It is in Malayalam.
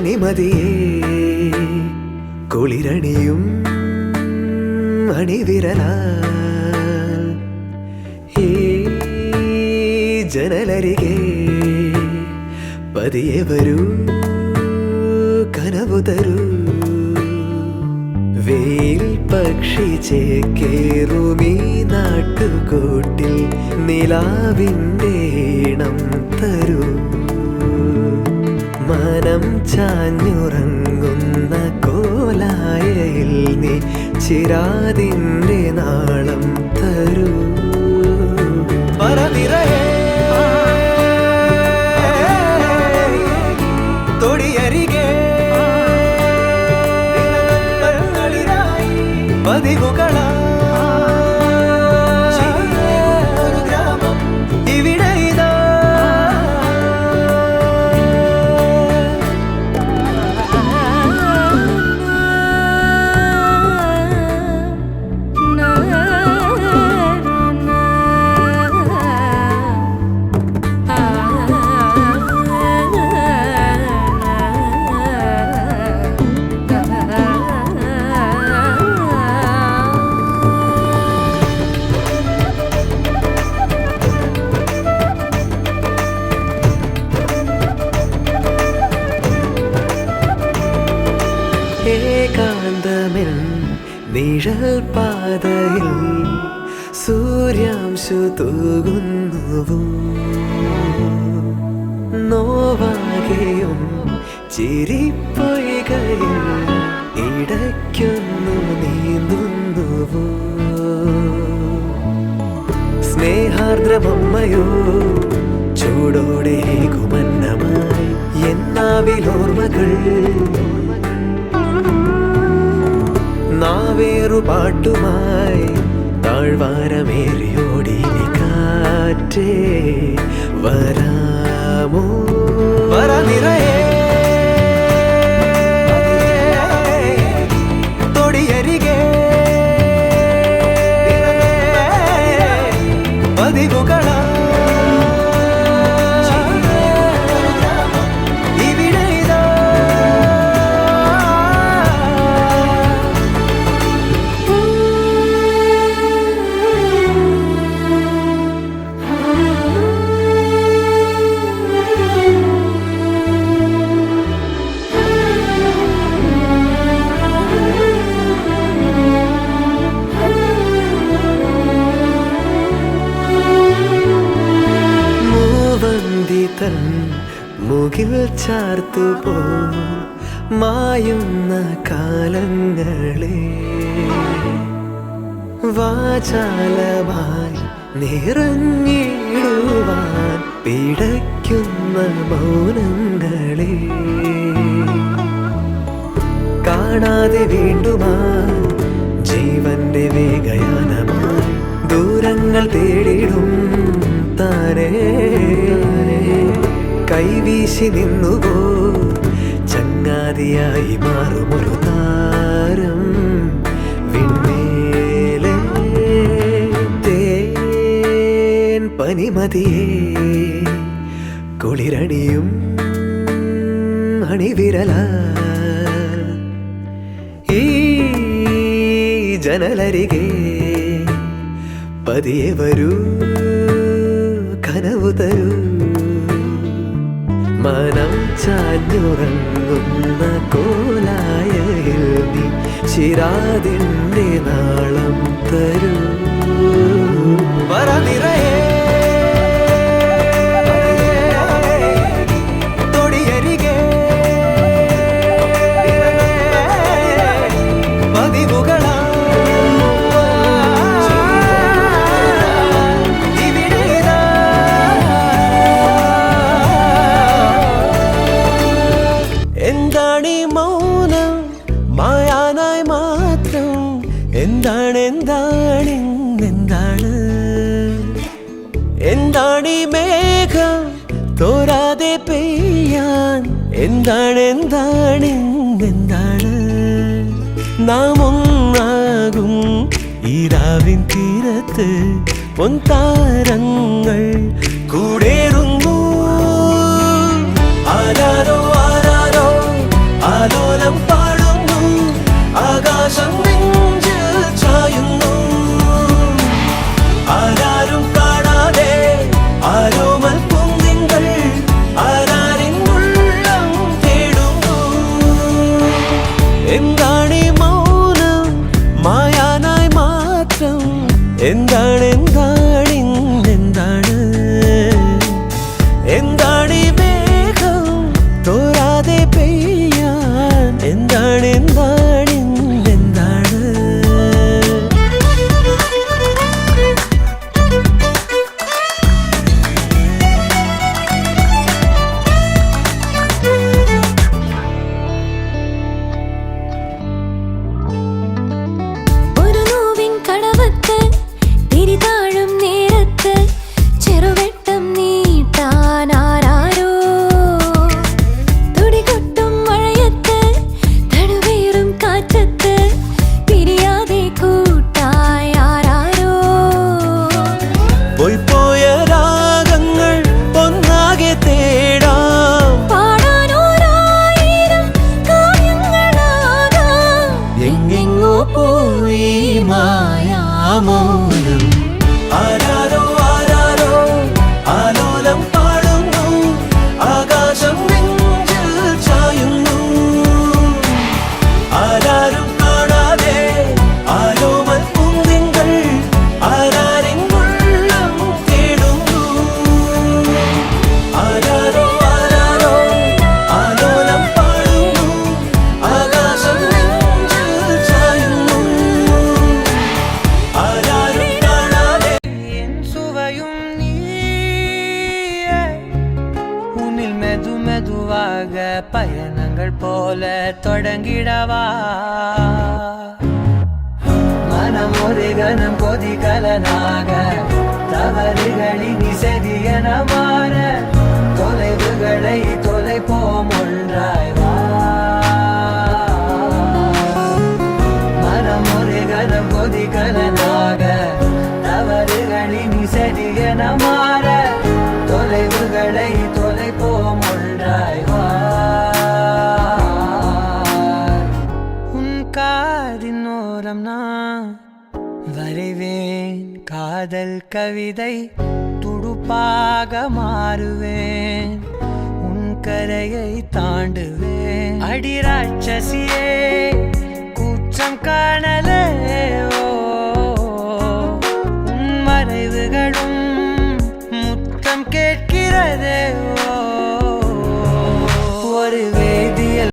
പനിമതിയേ കുളിരണിയും അണിവിരലാൽ. ജനലരികെ പതിയെ വരൂ കനവു തരൂ. പക്ഷി ചേക്കേറുമീ നാട്ടുകൂട്ടിൽ നിലാവിന്റെ ഇണം തരൂ. മനം ചാഞ്ഞുറങ്ങുന്ന കോലായയിൽ നീ ചിരാതിന്റെ നാളം തരൂ. പറനിറയേ പതിവുകളാ നിഴൽ പാതയിൽ സൂര്യാംശു തൂകുന്നുവും? നോവാകെയും ചിരിപ്പൊയ്കയിൽ ഇടയ്ക്കൊന്നു നീന്തുന്നുവോ? സ്നേഹാർദ്രമമ്മയോ ചൂടോടെ കുമന്നമായി എന്നാവിലോർമ്മകൾ നാവേറു പാട്ടുമായി താഴ്വാരമേറിയോടി കാറ്റേ വരാമോ? വര മുകിൽ ചാർത്തുപോ മായുന്ന കാലങ്ങളെ. വാചാലമായി നിറഞ്ഞിടുവാൻ പിടയ്ക്കുന്ന മൗനങ്ങളെ. കാണാതെ വീണ്ടുമാ ജീവന്റെ വേഗയാനമായി ദൂരങ്ങൾ തേടിടും. കൈവീശി നിന്നുപോ ചങ്ങാതിയായി മാറുമൊരു താരം. വിണ്മേലെ തേൻ പനിമതിയേ. കുളിരണിയും അണിവിരല. ഈ ജനലരികെ പതിയെ വരൂ. ചാഞ്ഞുറങ്ങുന്ന കോലായയിൽ നീ ചിരാതിന്റെ നാളം തരൂ. വര നിറയേ എന്താണ് എന്താണ് എന്താണ്? എന്താണ് ഈ മേഘം തോരാതെ പെയ്യാൻ? എന്താണ് എന്താണ് എന്താണ്? നാം ഒന്നാകും ഈ രാവിൻ തീരത്ത് പൊൻതാരങ്ങൾ കൂടേറുന്നു. ആരാരോ 梦 போல தொடங்கிடவா? மனம் ஒரு கணம் கொதிகலனாக தவறுகளின் இசதியன மாற தொலைவுகளை காதல் கவிதை துடுப்பாக மாறுவேன். உன் கரையை தாண்டுவேன். அடிராட்சசியே கூச்சம் காணலே.